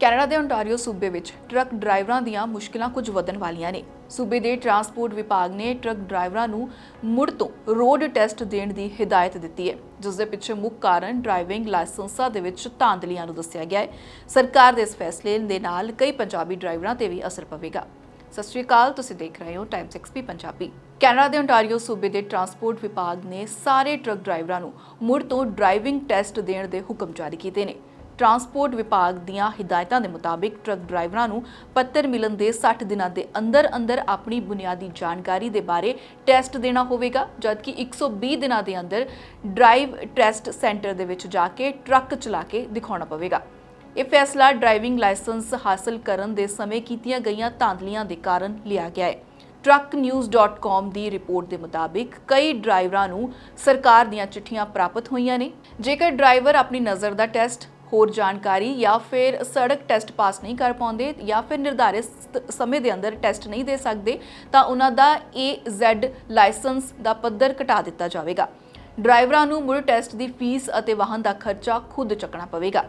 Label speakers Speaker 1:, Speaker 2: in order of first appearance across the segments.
Speaker 1: Canada ਦੇ Ontario ਸੂਬੇ ਵਿੱਚ ਟਰੱਕ ਡਰਾਈਵਰਾਂ ਦੀਆਂ ਮੁਸ਼ਕਲਾਂ ਕੁਝ ਵਧਣ ਵਾਲੀਆਂ ਨੇ। ਸੂਬੇ ਦੇ ਟਰਾਂਸਪੋਰਟ ਵਿਭਾਗ ਨੇ ਟਰੱਕ ਡਰਾਈਵਰਾਂ ਨੂੰ ਮੁੜ ਤੋਂ ਰੋਡ ਟੈਸਟ ਦੇਣ ਦੀ ਹਦਾਇਤ ਦਿੱਤੀ ਹੈ, ਜਿਸ ਦੇ ਪਿੱਛੇ ਮੁੱਖ ਕਾਰਨ ਡਰਾਈਵਿੰਗ ਲਾਇਸੈਂਸਾਂ ਦੇ ਵਿੱਚ ਧਾਂਦਲੀਆਂ ਨੂੰ ਦੱਸਿਆ ਗਿਆ ਹੈ। ਸਰਕਾਰ ਦੇ ਇਸ ਫੈਸਲੇ ਦੇ ਨਾਲ ਕਈ ਪੰਜਾਬੀ ਡਰਾਈਵਰਾਂ ਤੇ ਵੀ ਅਸਰ ਪਵੇਗਾ। ਸਤਿ ਸ਼੍ਰੀ ਅਕਾਲ, ਤੁਸੀਂ ਦੇਖ ਰਹੇ ਹੋ ਟਾਈਮਸ ਐਕਸਪੀ ਪੰਜਾਬੀ। ਕੈਨੇਡਾ ਦੇ ਓਨਟਾਰੀਓ ਸੂਬੇ ਦੇ ਟਰਾਂਸਪੋਰਟ ਵਿਭਾਗ ਨੇ ਸਾਰੇ ਟਰੱਕ ਡਰਾਈਵਰਾਂ ਨੂੰ ਮੁੜ ਤੋਂ ਡਰਾਈਵਿੰਗ ਟੈਸਟ ਦੇਣ ਦੇ ਹੁਕਮ ਜਾਰੀ ਕੀਤੇ ਨੇ। ਟਰਾਂਸਪੋਰਟ ਵਿਭਾਗ ਦੀਆਂ ਹਦਾਇਤਾਂ ਦੇ ਮੁਤਾਬਿਕ ਟਰੱਕ ਡਰਾਈਵਰਾਂ ਨੂੰ ਪੱਤਰ ਮਿਲਣ ਦੇ 60 ਦਿਨਾਂ ਦੇ ਅੰਦਰ ਅੰਦਰ ਆਪਣੀ ਬੁਨਿਆਦੀ ਜਾਣਕਾਰੀ ਦੇ ਬਾਰੇ ਟੈਸਟ ਦੇਣਾ ਹੋਵੇਗਾ, ਜਦਕਿ 120 ਦਿਨਾਂ ਦੇ ਅੰਦਰ ਡਰਾਈਵ ਟੈਸਟ ਸੈਂਟਰ ਦੇ ਵਿੱਚ ਜਾ ਕੇ ਟਰੱਕ ਚਲਾ ਕੇ ਦਿਖਾਉਣਾ ਪਵੇਗਾ। ਇਹ ਫੈਸਲਾ ਡਰਾਈਵਿੰਗ ਲਾਇਸੈਂਸ ਹਾਸਲ ਕਰਨ ਦੇ ਸਮੇਂ ਕੀਤੀਆਂ ਗਈਆਂ ਧਾਂਦਲੀਆਂ ਦੇ ਕਾਰਨ ਲਿਆ ਗਿਆ ਹੈ। trucknews.com ਦੀ ਰਿਪੋਰਟ ਦੇ ਮੁਤਾਬਿਕ ਕਈ ਡਰਾਈਵਰਾਂ ਨੂੰ ਸਰਕਾਰ ਦੀਆਂ ਚਿੱਠੀਆਂ ਪ੍ਰਾਪਤ ਹੋਈਆਂ ਨੇ। ਜੇਕਰ ਡਰਾਈਵਰ ਆਪਣੀ ਨਜ਼ਰ ਦਾ ਟੈਸਟ ਹੋਰ ਜਾਣਕਾਰੀ ਜਾਂ ਫਿਰ ਸੜਕ ਟੈਸਟ ਪਾਸ ਨਹੀਂ ਕਰ ਪਾਉਂਦੇ ਜਾਂ ਫਿਰ ਨਿਰਧਾਰਿਤ ਸਮੇਂ ਦੇ ਅੰਦਰ ਟੈਸਟ ਨਹੀਂ ਦੇ ਸਕਦੇ, ਤਾਂ ਉਹਨਾਂ ਦਾ AZ ਲਾਇਸੈਂਸ ਦਾ ਪੱਧਰ ਘਟਾ ਦਿੱਤਾ ਜਾਵੇਗਾ। ਡਰਾਈਵਰਾਂ ਨੂੰ ਮੁੜ ਟੈਸਟ ਦੀ ਫੀਸ ਅਤੇ ਵਾਹਨ ਦਾ ਖਰਚਾ ਖੁਦ ਚੱਕਣਾ ਪਵੇਗਾ।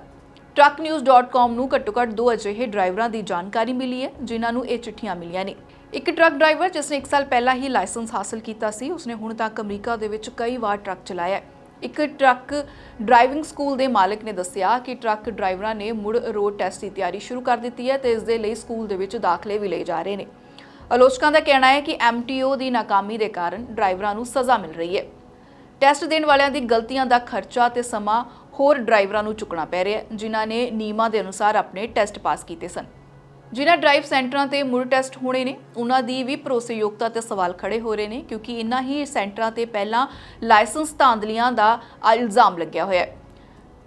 Speaker 1: trucknews.com ਨੂੰ ਘੱਟੋ-ਘੱਟ ਦੋ ਅਜਿਹੇ ਡਰਾਈਵਰਾਂ ਦੀ ਜਾਣਕਾਰੀ ਮਿਲੀ ਹੈ, ਜਿਨ੍ਹਾਂ ਨੂੰ ਇਹ ਚਿੱਠੀਆਂ ਮਿਲੀਆਂ ਨੇ। ਇੱਕ ਟਰੱਕ ਡਰਾਈਵਰ ਜਿਸ ਨੇ 1 ਸਾਲ ਪਹਿਲਾਂ ਹੀ ਲਾਇਸੈਂਸ ਹਾਸਲ ਕੀਤਾ ਸੀ, ਉਸਨੇ ਹੁਣ ਤੱਕ ਅਮਰੀਕਾ ਦੇ ਵਿੱਚ ਕਈ ਵਾਰ ਟਰੱਕ ਚਲਾਇਆ ਹੈ। ਇੱਕ ਟਰੱਕ ਡਰਾਈਵਿੰਗ ਸਕੂਲ ਦੇ ਮਾਲਕ ਨੇ ਦੱਸਿਆ ਕਿ ਟਰੱਕ ਡਰਾਈਵਰਾਂ ਨੇ ਮੁੜ ਰੋਡ ਟੈਸਟ ਦੀ ਤਿਆਰੀ ਸ਼ੁਰੂ ਕਰ ਦਿੱਤੀ ਹੈ ਤੇ ਇਸ ਦੇ ਲਈ ਸਕੂਲ ਦੇ ਵਿੱਚ ਦਾਖਲੇ ਵੀ ਲਏ ਜਾ ਰਹੇ ਨੇ। ਆਲੋਚਕਾਂ ਦਾ ਕਹਿਣਾ ਹੈ ਕਿ ਐਮਟੀਓ ਦੀ ਨਾਕਾਮੀ ਦੇ ਕਾਰਨ ਡਰਾਈਵਰਾਂ ਨੂੰ ਸਜ਼ਾ ਮਿਲ ਰਹੀ ਹੈ। ਟੈਸਟ ਦੇਣ ਵਾਲਿਆਂ ਦੀ ਗਲਤੀਆਂ ਦਾ ਖਰਚਾ ਤੇ ਸਮਾਂ ਹੋਰ ਡਰਾਈਵਰਾਂ ਨੂੰ ਚੁੱਕਣਾ ਪੈ ਰਿਹਾ ਹੈ, ਜਿਨ੍ਹਾਂ ਨੇ ਨਿਯਮਾਂ ਦੇ ਅਨੁਸਾਰ ਆਪਣੇ ਟੈਸਟ ਪਾਸ ਕੀਤੇ ਸਨ। ਜਿਨ੍ਹਾਂ ਡਰਾਈਵ ਸੈਂਟਰਾਂ ਤੇ ਮੁੜ ਟੈਸਟ ਹੋਣੇ ਨੇ, ਉਹਨਾਂ ਦੀ ਵੀ ਭਰੋਸੇਯੋਗਤਾ ਤੇ ਸਵਾਲ ਖੜੇ ਹੋ ਰਹੇ ਨੇ, ਕਿਉਂਕਿ ਇਨ੍ਹਾਂ ਹੀ ਸੈਂਟਰਾਂ ਤੇ ਪਹਿਲਾਂ ਲਾਇਸੈਂਸ ਧਾਂਦਲੀਆਂ ਦਾ ਇਲਜ਼ਾਮ ਲੱਗਿਆ ਹੋਇਆ ਹੈ।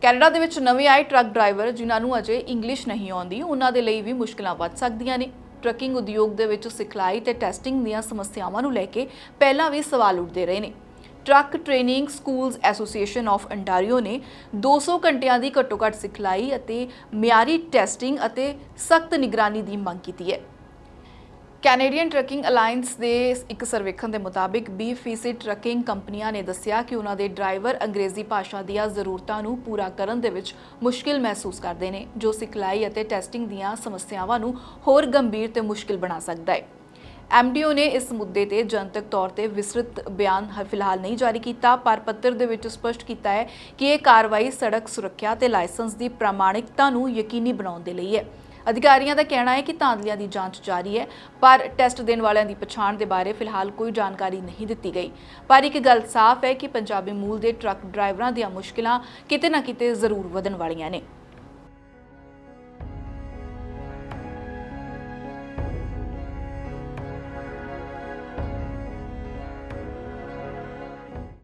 Speaker 1: ਕੈਨੇਡਾ ਦੇ ਵਿੱਚ ਨਵੇਂ ਆਏ ਟਰੱਕ ਡਰਾਈਵਰ, ਜਿਨ੍ਹਾਂ ਨੂੰ ਅਜੇ ਇੰਗਲਿਸ਼ ਨਹੀਂ ਆਉਂਦੀ, ਉਹਨਾਂ ਦੇ ਲਈ ਵੀ ਮੁਸ਼ਕਲਾਂ ਵੱਧ ਸਕਦੀਆਂ ਨੇ। ਟਰੱਕਿੰਗ ਉਦਯੋਗ ਦੇ ਵਿੱਚ ਸਿਖਲਾਈ ਤੇ ਟੈਸਟਿੰਗ ਦੀਆਂ ਸਮੱਸਿਆਵਾਂ ਨੂੰ ਲੈ ਕੇ ਪਹਿਲਾਂ ਵੀ ਸਵਾਲ ਉੱਠਦੇ ਰਹੇ ਨੇ। Truck training schools association of Ontario ਨੇ 200 ਘੰਟਿਆਂ ਦੀ ਘੱਟੋ-ਘੱਟ ਸਿਖਲਾਈ ਅਤੇ ਮਿਆਰੀ ਟੈਸਟਿੰਗ ਅਤੇ ਸਖਤ ਨਿਗਰਾਨੀ ਦੀ ਮੰਗ ਕੀਤੀ ਹੈ। ਕੈਨੇਡੀਅਨ ਟਰੱਕਿੰਗ ਅਲਾਈਅੰਸ ਦੇ ਇੱਕ ਸਰਵੇਖਣ ਦੇ ਮੁਤਾਬਿਕ 20% ਟਰੱਕਿੰਗ ਕੰਪਨੀਆਂ ਨੇ ਦੱਸਿਆ ਕਿ ਉਹਨਾਂ ਦੇ ਡਰਾਈਵਰ ਅੰਗਰੇਜ਼ੀ ਭਾਸ਼ਾ ਦੀਆਂ ਜ਼ਰੂਰਤਾਂ ਨੂੰ ਪੂਰਾ ਕਰਨ ਦੇ ਵਿੱਚ ਮੁਸ਼ਕਿਲ ਮਹਿਸੂਸ ਕਰਦੇ ਨੇ, ਜੋ ਸਿਖਲਾਈ ਅਤੇ ਟੈਸਟਿੰਗ ਦੀਆਂ ਸਮੱਸਿਆਵਾਂ ਨੂੰ ਹੋਰ ਗੰਭੀਰ ਤੇ ਮੁਸ਼ਕਿਲ ਬਣਾ ਸਕਦਾ ਹੈ। ਐਮਡੀਓ ਨੇ ਇਸ ਮੁੱਦੇ ਤੇ ਜਨਤਕ ਤੌਰ ਤੇ ਵਿਸਤ੍ਰਿਤ ਬਿਆਨ ਫਿਲਹਾਲ ਨਹੀਂ ਜਾਰੀ ਕੀਤਾ, ਪਰ ਪੱਤਰ ਦੇ ਵਿੱਚ ਸਪਸ਼ਟ ਕੀਤਾ ਹੈ ਕਿ ਇਹ ਕਾਰਵਾਈ ਸੜਕ ਸੁਰੱਖਿਆ ਤੇ ਲਾਇਸੈਂਸ ਦੀ ਪ੍ਰਮਾਣਿਕਤਾ ਨੂੰ ਯਕੀਨੀ ਬਣਾਉਣ ਦੇ ਲਈ ਹੈ। ਅਧਿਕਾਰੀਆਂ ਦਾ ਕਹਿਣਾ ਹੈ ਕਿ ਧਾਂਦਲੀਆਂ ਦੀ ਜਾਂਚ ਜਾਰੀ ਹੈ, ਪਰ ਟੈਸਟ ਦੇਣ ਵਾਲਿਆਂ ਦੀ ਪਛਾਣ ਦੇ ਬਾਰੇ ਫਿਲਹਾਲ ਕੋਈ ਜਾਣਕਾਰੀ ਨਹੀਂ ਦਿੱਤੀ ਗਈ। ਪਰ ਇੱਕ ਗੱਲ ਸਾਫ਼ ਹੈ ਕਿ ਪੰਜਾਬੀ ਮੂਲ ਦੇ ਟਰੱਕ ਡਰਾਈਵਰਾਂ ਦੀਆਂ ਮੁਸ਼ਕਲਾਂ ਕਿਤੇ ਨਾ ਕਿਤੇ ਜ਼ਰੂਰ ਵਧਣ ਵਾਲੀਆਂ ਨੇ।